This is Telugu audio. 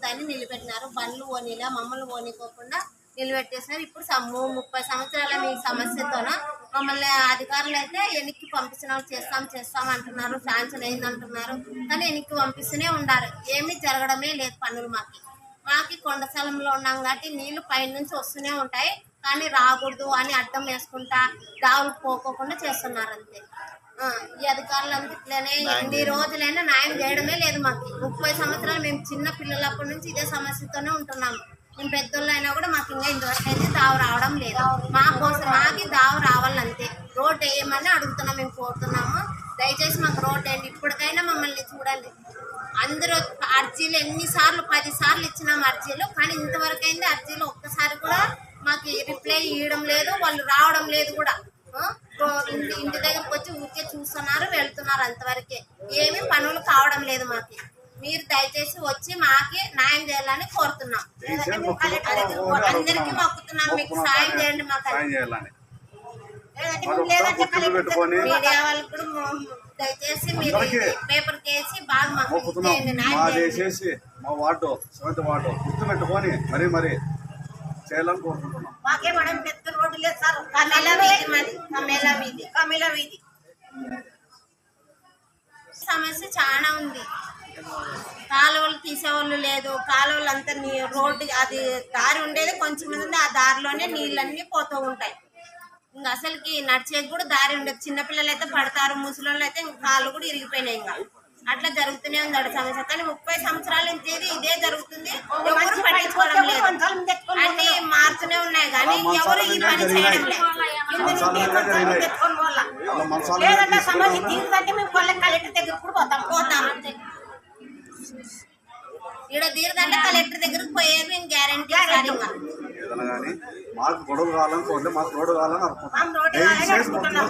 రాకూడదని నిలబెట్టినారు. బండ్లు ఓనిలా మమ్మల్ని ఓనికోకుండా నిలబెట్టేసినారు. ఇప్పుడు ముప్పై సంవత్సరాల మీ సమస్యతోన మమ్మల్ని అధికారులు అయితే వెనక్కి పంపించిన చేస్తాం చేస్తాం అంటున్నారు. శాంక్షన్ అయింది అంటున్నారు కానీ వెనక్కి పంపిస్తూనే ఉన్నారు ఏమీ జరగడమే లేదు పనులు మాకి. మాకి కొండ స్థలంలో ఉన్నాం కాబట్టి నీళ్ళు పైనుంచి వస్తూనే ఉంటాయి. కానీ రాకూడదు అని అడ్డం వేసుకుంటా దావులు పోకోకుండా చేస్తున్నారు అంతే. ఈ అధికారులు ఇట్లనే ఎన్ని రోజులైనా న్యాయం చేయడమే లేదు మాకు. ముప్పై సంవత్సరాలు మేము చిన్న పిల్లలప్పటి నుంచి ఇదే సమస్యతోనే ఉంటున్నాము. మేము పెద్దోళ్ళు అయినా కూడా మాకు ఇంకా ఇంతవరకు అయితే దావు రావడం లేదు. మా కోసం మాకి దావు రావాలంతే. రోడ్ వేయమని అడుగుతున్నాం మేము కోరుతున్నాము. దయచేసి మాకు రోడ్ వేయండి. ఇప్పటికైనా మమ్మల్ని చూడండి. అందరూ అర్జీలు ఎన్నిసార్లు పది సార్లు ఇచ్చినాం అర్జీలు కానీ ఇంతవరకు అయింది అర్జీలు ఒక్కసారి కూడా మాకు రిప్లై ఇవ్వడం లేదు వాళ్ళు రావడం లేదు కూడా. ఇంటి ఇంటి దగ్గరకు వచ్చి ఊరికే చూస్తున్నారు వెళ్తున్నారు అంతవరకే. ఏమీ పనులు కావడం లేదు మాకు. మీరు దయచేసి వచ్చి మాకి న్యాయం చేయాలని కోరుతున్నాం. అందరికీ మొక్కుతున్నాం. మీకు. సాయం చేయండి మాకు మీడియా వాళ్ళకి కూడా దయచేసి మీరు పేపర్ కేసి బాగా మాకు మొక్కుతున్నాం. చేయండి న్యాయం మాది చేయండి. చేసి మా వార్డు సొంత వార్డు గుర్తు పెట్టుకొని మరీ మరీ చేయాలని కోరుకుంటున్నాం. మాకే మేడం పెద్ద రోడ్డు లేదు సార్. కమేలా వీధి కమేలా వీధి. సమస్య చాలా ఉంది. కాలువలు తీసేవాళ్ళు లేదు. కాలువలు అంతా నీ రోడ్డు అది దారి ఉండేది కొంచెం ఉంది. ఆ దారిలోనే నీళ్ళన్నీ పోతూ ఉంటాయి. ఇంకా అసలుకి నడిచేది కూడా దారి ఉండదు. చిన్నపిల్లలు అయితే పడతారు ముసలి అయితే ఇంకా కాళ్ళు కూడా ఇరిగిపోయినాయి ఇంకా. అట్లా జరుగుతూనే ఉంది అక్కడ సమస్య. కానీ ముప్పై సంవత్సరాల నుంచి ఇదే జరుగుతుంది. ఎవరు పట్టించుకోవడం లేదు. అన్ని మారుతూనే ఉన్నాయి కానీ ఎవరు ఈ పని చేయడం లేదు. లేదంటే సమస్య తీరుదంటే మేము కొల్ల కలెక్టర్ దగ్గర కూడా పోతాం పోతాం అంతే. ఈడ తీరదంటే కలెక్టర్ దగ్గరకు పోయేది మేము గ్యారంటీ మాకు గొడవ కావాలని కోరితే మాకు రోడ్డు కావాలని అనుకుంటున్నాం.